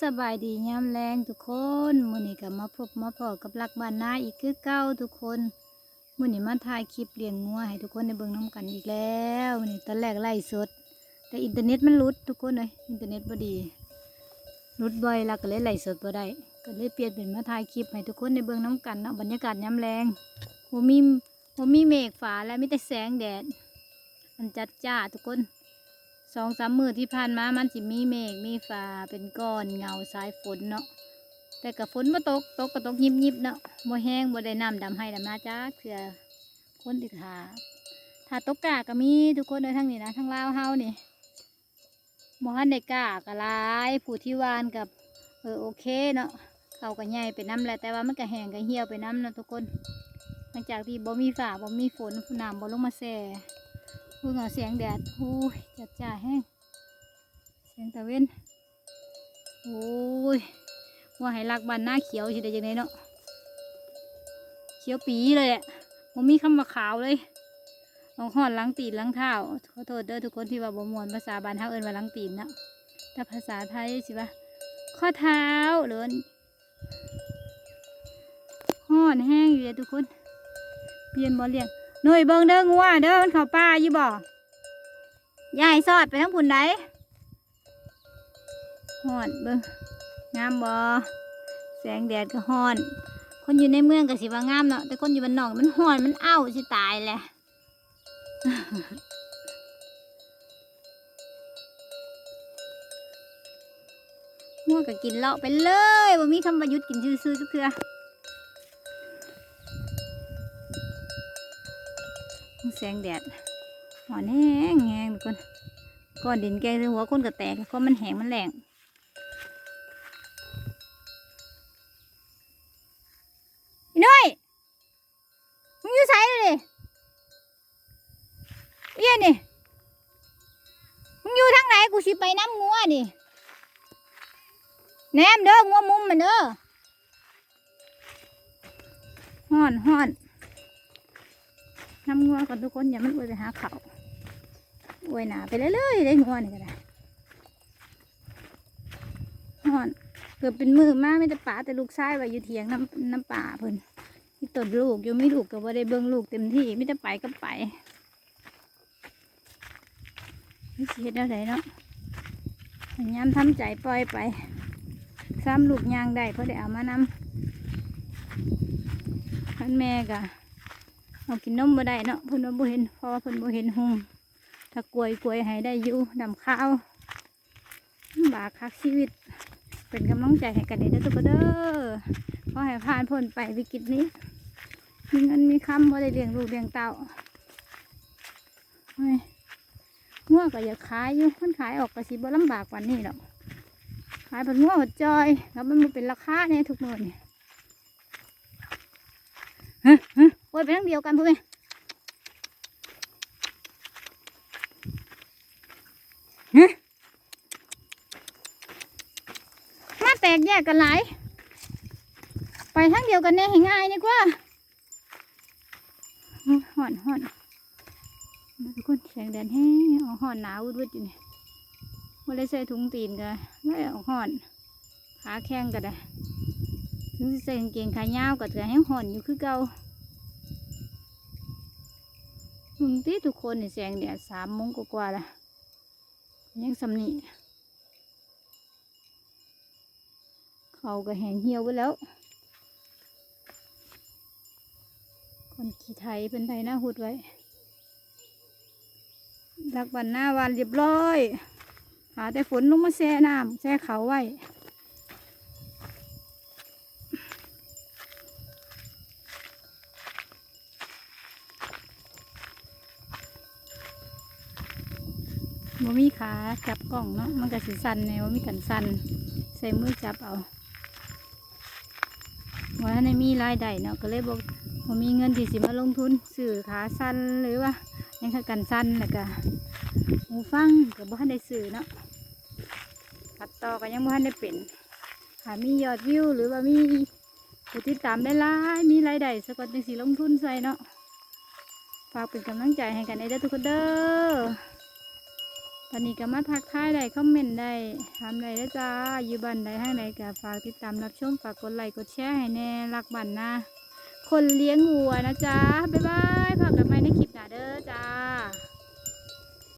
สบายดียามแรงทุกคนมื้อนี้ก็มาพบมาพอกับรักบ้านนาอีกคือเก้าทุกคนมื้อนี้มาถ่ายคลิปเลี้ยงงัวให้ทุกคนได้เบิ่งน้กันอีกแล้วนี่ตอนแรกไล่สด แต่อินเทอร์เน็ตมันหลุดทุกคนเลยอินเทอร์เน็ตบ่ดีหลุดบ่อยแล้วก็เลยไล่สดบ่ได้ก็เลยเปลี่ยนเป็นมาถ่ายคลิปให้ทุกคนได้เบิ่งน้กันเนาะบรรยากาศยามแรงบ่มีบ่มีเมฆฝาและมีแต่แสงแดดมันจัดจ้าทุกคน สองสามมือที่ผ่านมามันสิมีเมฆมีฟ้าเป็นก้อนเงาสายฝนเนาะแต่กับฝนมาตกตกก็ตกยิบยิบๆเนาะบ่แห้งบ่ได้น้ำดำให้ดำนาจ้าเถื่อคนติดหาถ้าตกกาก็มีทุกคนเลยทั้งนี้นะทั้งลาวเฮานี่บ่ฮันได้กากะหลายผู้ที่วานกับเออโอเคเนาะเขาก็ใหญ่ไปน้ำแหละแต่ว่ามันก็แห้งก็เหี่ยวไปน้ำเนาะทุกคนหลังจากที่บ่มีฟ้าบ่มีฝนน้ำบ่ลงมาแซ่ พูดเหงาเสียงแดดโอ้ยจัดจ้าแห้งเสียงตะเว้นโอ้ยว่าให้รักบ้านหน้าเขียวสิได้ยังไงเนาะเขียวปีเลยแหละผมมีคำว่าขาวเลยลองห่อนล้างตีนล้างเท้าขอโทษเด้อทุกคนที่ว่าบ่มวนภาษาบ้านเฮาเอินว่าล้างตีนเนาะแต่ภาษาไทยสิว่าข้อเท้าหรือห่อนแห้งอยู่เลยทุกคนเปลี่ยนบ่เลี้ยง หน่วยเบิงเด้องัวเด้อมันเข้าป่าอยู่บ่ยายสอดไปทั้งผุนไดฮอนเบิงงามบ่แสงแดดก็ฮอน คนอยู่ในเมืองก็สิว่างามเนาะแต่คนอยู่บ้านนอกมันฮอนมันอ้าวสิตายแหละงัวก็กินเลาะไปเลยบ่มีคำประยุทธ์กินซื่อๆทุกเทื่อ แสงแดดหอนแห้งแห้งทุกคนก้อนดินแกงหัวคนก็แตกก็มันแห้งมันแหลงอีน้อยมึงอยู่ไสเลยเอี้ยนี่มึงอยู่ทางไหนกูสิไปน้ำงัวนี่แนมเด้องัวมุมมันเด้อฮ้อนฮ้อน น้ำงัวก่อนทุกคนอย่ามันอวยไปหาเขาอวยหนาไปเรื่อยๆได้งัวนี่ก็ได้นอนเกือบเป็นมือมากไม่แต่ป่าแต่ลูกชายไว้อยู่เถียงน้ำน้ำป่าเพิ่นที่ตดลูกอยู่ไม่ลูกก็บ่าได้เบิ่งลูกเต็มที่ไม่แต่ไปก็ไปไม่เสียดอะไรเนาะพยายามทำใจปล่อยไป ซ้ำลูกยางได้เพราะได้เอามานำท่านแม่กะ เอากินนมบ่ได้เนาะเพิ่นว่าบ่เห็นเพราะว่าเพิ่นบ่เห็นหุงถ้ากลวยกลวยให้ได้อยู่ดำข้าวลำบากคักชีวิต เป็นกำลังใจให้กันเด้อทุกคนเด้อขอให้ผ่านพ้นไปวิกฤตนี้มีเงินมีคำบ่ได้เลี้ยงลูกเลี้ยงเต้าเฮ้ยงัวก็อยากขายอยู่มันขายออกก็สิบ่ลำบากกว่านี้หรอกขายเป็นงัวหดจอย แล้วมันบ่เป็นราคาเนี่ยทุกมื้อนี่โอ้ยไปทั้งเดียวกันพูดไหมฮะมาแตกแยกกันหลาย ไปทั้งเดียวกันแน่ให้ง่ายนี่กว่าห่อนห่อนทุกคนแสงแดดแห้งเอาห่อนหนาววุดๆอยู่นี่ว่าได้ใส่ถุงตีนกันไม่เอาห่อนขาแข้งกันได้ถึงใส่กางเกงขายาวก็เถื่อให้ห่อนอยู่คือเก่า มึงตีทุกคนนี่แสงแดดสามโมงกว่าๆละยังสำนีเขาก็แห้งเหี่ยวไปแล้ว คนขี่ไทยเป็นไทยหน้าหุดไว้รักบันหน้าวานเรียบร้อย หาแต่ฝนลงมาแช่น้ำแช่เขาไว้ บ่มีขาจับกล่องเนาะมันก็สิสั่นแนวมีกันสั่นใส่มือจับเอาว่าในมีรายได้เนาะก็เลยบอกบ่มีเงินที่สิมาลงทุนซื้อขาสั่นหรือว่ายังคือกันสั่นแล้วก็หูฟังก็บ่ทันได้ซื้อเนาะตัดต่อก็ยังบ่ทันได้เป็นหามียอดวิวหรือว่ามีผู้ติดตามได้ลายมีรายได้สกอนจังสิลงทุนใส่เนาะฝากเป็นกำลังใจให้กันได้เด้อทุกคนเด้อ ตอนนี้ก็มาทักทายได้คอมเมนต์ได้ทำไรได้แล้วจ้า อยู่บ้านใดทางใดก็ฝากติดตามรับชมฝากกดไลค์กดแชร์ให้แน่รักบ้านนะ คนเลี้ยงวัวนะจ๊ะ บ๊ายบายพบกันใหม่ในคลิปหน้าเด้อจ๊ะ